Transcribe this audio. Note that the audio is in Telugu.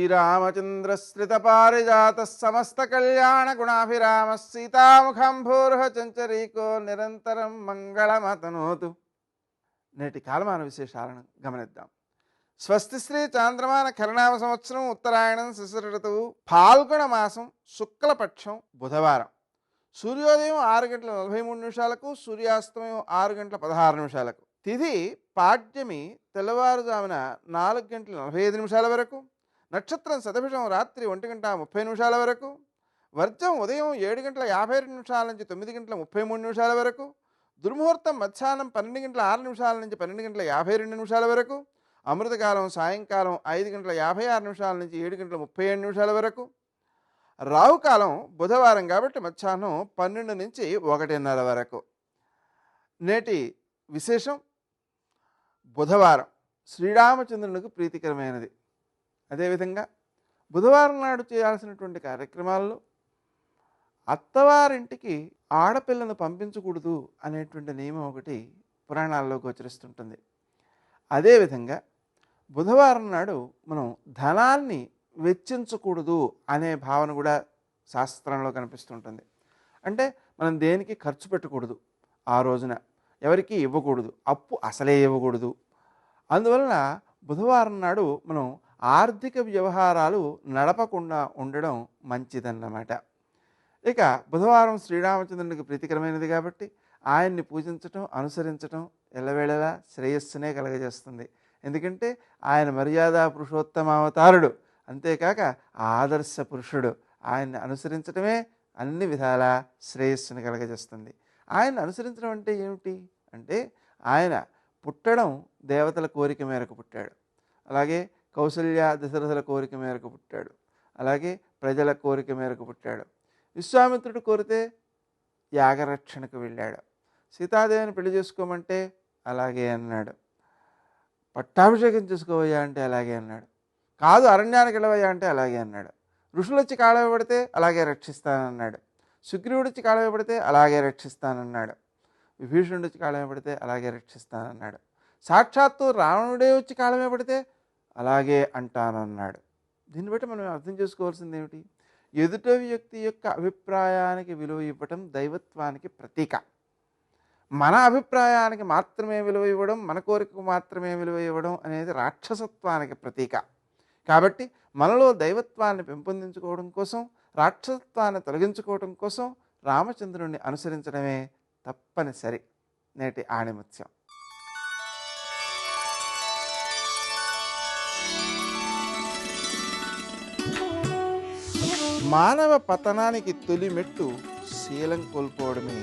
శ్రీరామచంద్రశ్రితపారిజాత సమస్త కళ్యాణ గుణాభిరామ సీతాముఖం భూర్హ చంచరీకో నిరంతరం మంగళమతనోతు. నేటి కాలమాన విశేషాలను గమనిద్దాం. స్వస్తి శ్రీ చాంద్రమాన కరణామ సంవత్సరం ఉత్తరాయణం శిశిర ఋతువు పాల్గొన మాసం శుక్లపక్షం బుధవారం. సూర్యోదయం ఆరు గంటల నలభై మూడు నిమిషాలకు సూర్యాస్తమయం ఆరు గంటల పదహారు నిమిషాలకు. తిథి పాడ్యమి తెల్లవారుజామున నాలుగు గంటల నలభై ఐదు నిమిషాల వరకు. నక్షత్రం శతభిషం రాత్రి ఒంటి గంట ముప్పై నిమిషాల వరకు వర్జం ఉదయం ఏడు గంటల యాభై రెండు నిమిషాల నుంచి తొమ్మిది గంటల ముప్పై మూడు నిమిషాల వరకు దుర్ముహూర్తం మధ్యాహ్నం పన్నెండు గంటల ఆరు నిమిషాల నుంచి పన్నెండు గంటల యాభై రెండు నిమిషాల వరకు అమృతకాలం సాయంకాలం ఐదు గంటల యాభై ఆరు నిమిషాల నుంచి ఏడు గంటల ముప్పై ఏడు నిమిషాల వరకు రావుకాలం బుధవారం కాబట్టి మధ్యాహ్నం పన్నెండు నుంచి ఒకటిన్నర వరకు. నేటి విశేషం బుధవారం. శ్రీరామచంద్రునికి ప్రీతికరమైనది. అదేవిధంగా బుధవారం నాడు చేయాల్సినటువంటి కార్యక్రమాల్లో అత్తవారింటికి ఆడపిల్లను పంపించకూడదు అనేటువంటి నియమం ఒకటి పురాణాల్లో గోచరిస్తుంటుంది. అదేవిధంగా బుధవారం నాడు మనం ధనాన్ని వెచ్చించకూడదు అనే భావన కూడా శాస్త్రంలో కనిపిస్తుంటుంది. అంటే మనం దేనికి ఖర్చు పెట్టకూడదు ఆ రోజున? ఎవరికి ఇవ్వకూడదు? అప్పు అసలే ఇవ్వకూడదు. అందువలన బుధవారం నాడు మనం ఆర్థిక వ్యవహారాలు నడపకుండా ఉండడం మంచిదన్నమాట. ఇక బుధవారం శ్రీరామచంద్రునికి ప్రీతికరమైనది కాబట్టి ఆయన్ని పూజించటం అనుసరించటం ఎల్లవేళలా శ్రేయస్సునే కలగజేస్తుంది. ఎందుకంటే ఆయన మర్యాద పురుషోత్తమ అవతారుడు. అంతేకాక ఆదర్శ పురుషుడు. ఆయన్ని అనుసరించడమే అన్ని విధాల శ్రేయస్సుని కలగజేస్తుంది. ఆయన్ని అనుసరించడం అంటే ఏమిటి? అంటే ఆయన పుట్టడం దేవతల కోరిక మేరకు పుట్టాడు. అలాగే కౌసల్య దశరథుల కోరిక మేరకు పుట్టాడు. అలాగే ప్రజల కోరిక మేరకు పుట్టాడు. విశ్వామిత్రుడు కోరితే యాగరక్షణకు వెళ్ళాడు. సీతాదేవిని పెళ్ళి చేసుకోమంటే అలాగే అన్నాడు. పట్టాభిషేకం చేసుకోవయ్యా అంటే అలాగే అన్నాడు. కాదు అరణ్యానికి వెళ్ళవయ్యా అంటే అలాగే అన్నాడు. ఋషులు వచ్చి కాళవబడితే అలాగే రక్షిస్తానన్నాడు. సుగ్రీవుడు వచ్చి కాళవబడితే అలాగే రక్షిస్తానన్నాడు. విభీషణుడు వచ్చి కాళవబడితే అలాగే రక్షిస్తానన్నాడు. సాక్షాత్తు రావణుడే వచ్చి కాళమే పడితే అలాగే అంటానన్నాడు. దీన్ని బట్టి మనం అర్థం చేసుకోవాల్సింది ఏమిటి? ఎదుట వ్యక్తి యొక్క అభిప్రాయానికి విలువ ఇవ్వటం దైవత్వానికి ప్రతీక. మన అభిప్రాయానికి మాత్రమే విలువ ఇవ్వడం మన కోరికకు మాత్రమే విలువ ఇవ్వడం అనేది రాక్షసత్వానికి ప్రతీక. కాబట్టి మనలో దైవత్వాన్ని పెంపొందించుకోవడం కోసం రాక్షసత్వాన్ని తొలగించుకోవడం కోసం రామచంద్రుణ్ణి అనుసరించడమే తప్పనిసరి నేటి ఆణిముత్యం. మానవ పతనానికి తొలి మెట్టు శీలం కోల్పోవడమే.